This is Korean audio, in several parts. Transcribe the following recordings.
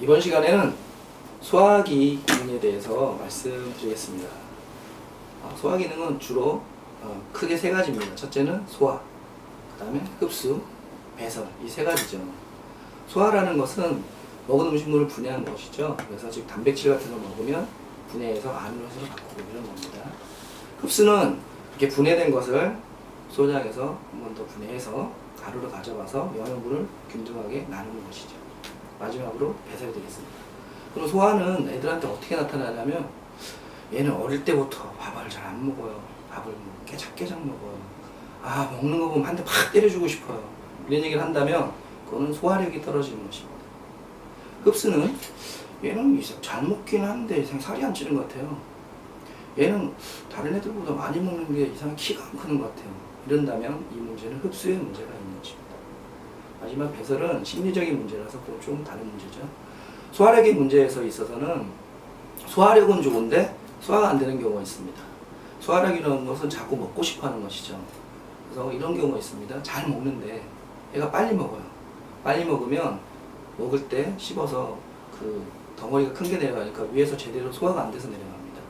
이번 시간에는 소화 기능에 대해서 말씀드리겠습니다. 아, 소화 기능은 주로 어, 크게 세 가지입니다. 첫째는 소화, 그 다음에 흡수, 배설 이 세 가지죠. 소화라는 것은 먹은 음식물을 분해하는 것이죠. 그래서 즉 단백질 같은 걸 먹으면 분해해서 아미노산으로 바꾸고 이런 겁니다. 흡수는 이렇게 분해된 것을 소장해서 한 번 더 분해해서 가루로 가져가서 영양분을 균등하게 나누는 것이죠. 마지막으로 배설이 되겠습니다. 그럼 소화는 애들한테 어떻게 나타나냐면 얘는 어릴 때부터 밥을 잘 안 먹어요. 밥을 뭐 깨작깨작 먹어요. 아 먹는 거 보면 한 대 팍 때려주고 싶어요. 이런 얘기를 한다면 그거는 소화력이 떨어지는 것입니다. 흡수는 얘는 잘 먹긴 한데 이상 살이 안 찌는 것 같아요. 얘는 다른 애들보다 많이 먹는 게 이상 키가 안 크는 것 같아요. 이런다면 이 문제는 흡수에 문제가 마지막 배설은 심리적인 문제라서 그건 좀 다른 문제죠. 소화력의 문제에서 있어서는 소화력은 좋은데 소화가 안 되는 경우가 있습니다. 소화력이라는 것은 자꾸 먹고 싶어 하는 것이죠. 그래서 이런 경우가 있습니다. 잘 먹는데 얘가 빨리 먹어요. 빨리 먹으면 먹을 때 씹어서 그 덩어리가 큰 게 내려가니까 위에서 제대로 소화가 안 돼서 내려갑니다.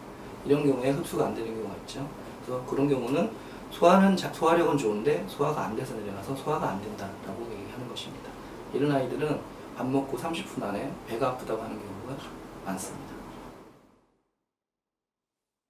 이런 경우에 흡수가 안 되는 경우가 있죠. 그래서 그런 경우는 소화는 자- 소화력은 좋은데 소화가 안 돼서 내려가서 소화가 안 된다라고 얘기하는 것입니다. 이런 아이들은 밥 먹고 30분 안에 배가 아프다고 하는 경우가 많습니다.